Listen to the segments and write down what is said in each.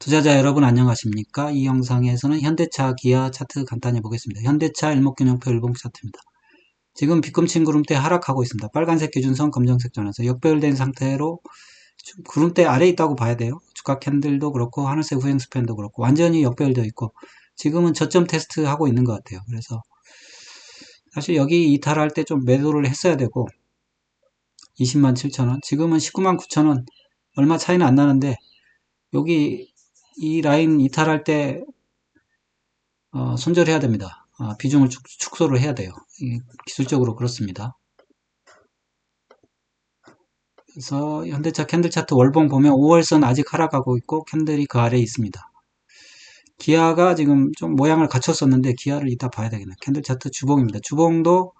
투자자 여러분 안녕하십니까? 이 영상에서는 현대차, 기아 차트 간단히 보겠습니다. 현대차 일목균형표 일봉 차트입니다. 지금 비꿈친 구름대 하락하고 있습니다. 빨간색 기준선, 검정색 전환선 역배열된 상태로 구름대 아래에 있다고 봐야 돼요. 주가 캔들도 그렇고 하늘색 후행 스팬도 그렇고 완전히 역배열되어 있고 지금은 저점 테스트 하고 있는 것 같아요. 그래서 사실 여기 이탈할 때 좀 매도를 했어야 되고 20만 7천원 지금은 19만 9천원 얼마 차이는 안 나는데 여기 이 라인 이탈할 때 어, 손절해야 됩니다. 아, 비중을 축, 소를 해야 돼요. 기술적으로 그렇습니다. 그래서 현대차 캔들 차트 월봉 보면 5월선 아직 하락하고 있고 캔들이 그 아래에 있습니다. 기아가 지금 좀 모양을 갖췄었는데 기아를 이따 봐야 되겠네. 캔들 차트 주봉입니다. 주봉도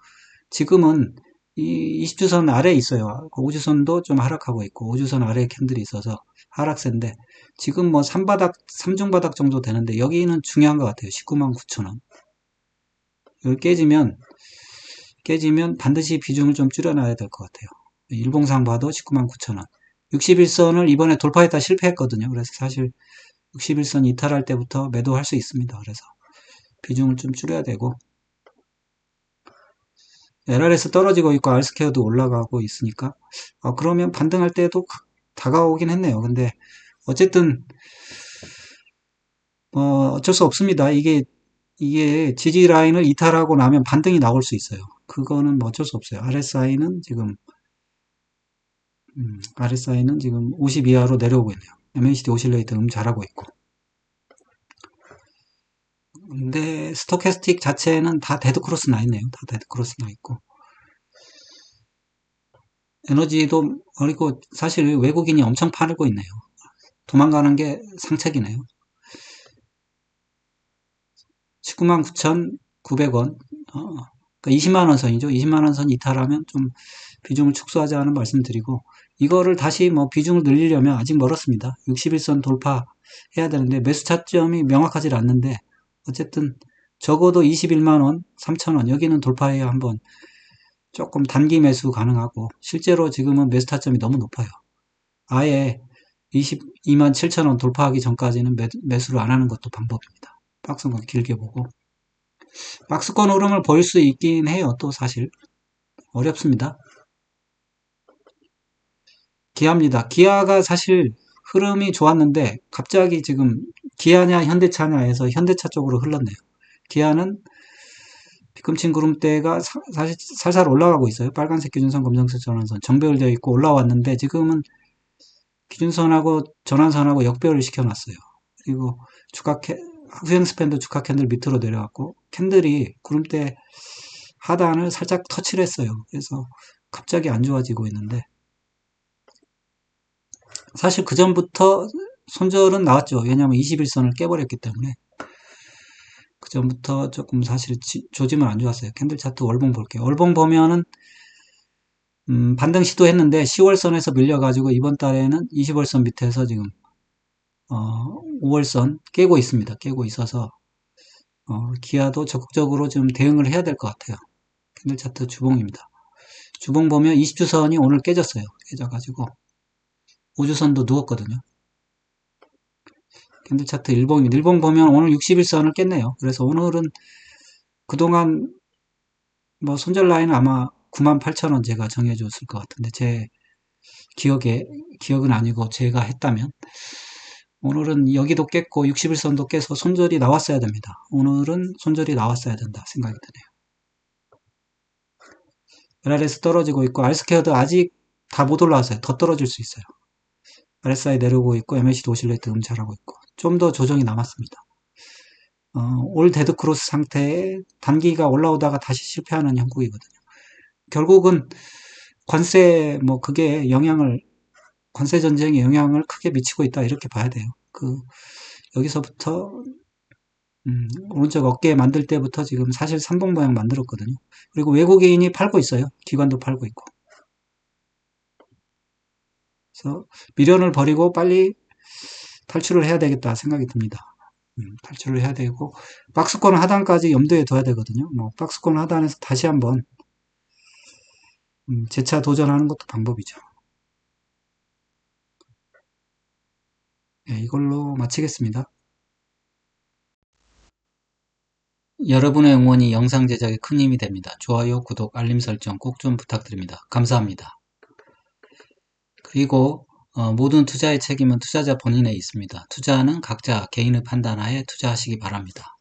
지금은 이 20주선 아래에 있어요. 5주선도 그좀 하락하고 있고 5주선 아래에 캔들이 있어서 하락세인데 지금 뭐 3바닥, 3중바닥 정도 되는데 여기는 중요한 것 같아요. 19만 9천원. 여기 깨지면 깨지면 반드시 비중을 좀 줄여놔야 될 것 같아요. 일봉상 봐도 19만 9천원. 61선을 이번에 돌파했다 실패했거든요. 그래서 사실 61선 이탈할 때부터 매도할 수 있습니다. 그래서 비중을 좀 줄여야 되고 LRS 떨어지고 있고 알스케어도 올라가고 있으니까 어, 그러면 반등할 때도 다가오긴 했네요. 근데 어쨌든 어, 어쩔 수 없습니다. 이게 이게 지지 라인을 이탈하고 나면 반등이 나올 수 있어요. 그거는 뭐 어쩔 수 없어요. RSI는 지금 음, RSI는 지금 50 이하로 내려오고 있네요. MACD 오실레이터 음 잘하고 있고. 근데 스토캐스틱 자체는 다 데드크로스 나 있네요. 다 데드크로스 나 있고. 에너지도 그리고 사실 외국인이 엄청 팔고 있네요. 도망가는 게 상책이네요. 19만 9,900원. 어, 그러니까 20만 원 선이죠. 20만 원 선 이탈하면 좀 비중을 축소하자는 말씀드리고 이거를 다시 뭐 비중을 늘리려면 아직 멀었습니다. 61선 돌파해야 되는데 매수 차점이 명확하지 않는데 어쨌든 적어도 21만원, 3천원 여기는 돌파해야 한번 조금 단기 매수 가능하고 실제로 지금은 매수 타점이 너무 높아요. 아예 22만 7천원 돌파하기 전까지는 매, 수를 안 하는 것도 방법입니다. 박스권 길게 보고 박스권 흐름을 보일 수 있긴 해요. 또 사실 어렵습니다. 기아입니다. 기아가 사실 흐름이 좋았는데 갑자기 지금 기아냐 현대차냐 해서 현대차 쪽으로 흘렀네요. 기아는 뒤꿈친 구름대가 사, 실 살살 올라가고 있어요. 빨간색 기준선, 검정색 전환선 정배열되어 있고 올라왔는데 지금은 기준선하고 전환선하고 역배열을 시켜놨어요. 그리고 캐, 후행 스팬도 주가 캔들 밑으로 내려왔고 캔들이 구름대 하단을 살짝 터치를 했어요. 그래서 갑자기 안 좋아지고 있는데 사실 그 전부터 손절은 나왔죠. 왜냐하면 21선을 깨버렸기 때문에 그 전부터 조금 사실 조짐은 안 좋았어요. 캔들 차트 월봉 볼게요. 월봉 보면은 음, 반등 시도했는데 10월선에서 밀려가지고 이번 달에는 20월선 밑에서 지금 어, 5월선 깨고 있습니다. 깨고 있어서 어, 기아도 적극적으로 좀 대응을 해야 될 것 같아요. 캔들 차트 주봉입니다. 주봉 보면 20주선이 오늘 깨졌어요. 깨져가지고 5주선도 누웠거든요. 캔들 차트 일봉, 일봉 보면 오늘 61선을 깼네요. 그래서 오늘은 그동안 뭐 손절 라인은 아마 98,000원 제가 정해줬을 것 같은데 제 기억에, 기억은 아니고 제가 했다면 오늘은 여기도 깼고 61선도 깨서 손절이 나왔어야 됩니다. 오늘은 손절이 나왔어야 된다 생각이 드네요. LRS 떨어지고 있고 알스케어도 아직 다 못 올라왔어요. 더 떨어질 수 있어요. RSI 내려오고 있고 MACD 오실레이트 음잘하고 있고 좀 더 조정이 남았습니다. 어, 올 데드크로스 상태에 단기가 올라오다가 다시 실패하는 형국이거든요. 결국은 관세 뭐 그게 영향을 관세 전쟁에 영향을 크게 미치고 있다 이렇게 봐야 돼요. 그 여기서부터 음, 오른쪽 어깨 만들 때부터 지금 사실 삼봉 모양 만들었거든요. 그리고 외국인이 팔고 있어요. 기관도 팔고 있고. 그래서 미련을 버리고 빨리 탈출을 해야 되겠다 생각이 듭니다. 음, 탈출을 해야 되고 박스권 하단까지 염두에 둬야 되거든요. 뭐 박스권 하단에서 다시 한번 음, 재차 도전하는 것도 방법이죠. 네, 이걸로 마치겠습니다. 여러분의 응원이 영상 제작에 큰 힘이 됩니다. 좋아요, 구독, 알림 설정 꼭 좀 부탁드립니다. 감사합니다. 그리고 어, 모든 투자의 책임은 투자자 본인에 있습니다. 투자는 각자 개인의 판단하에 투자하시기 바랍니다.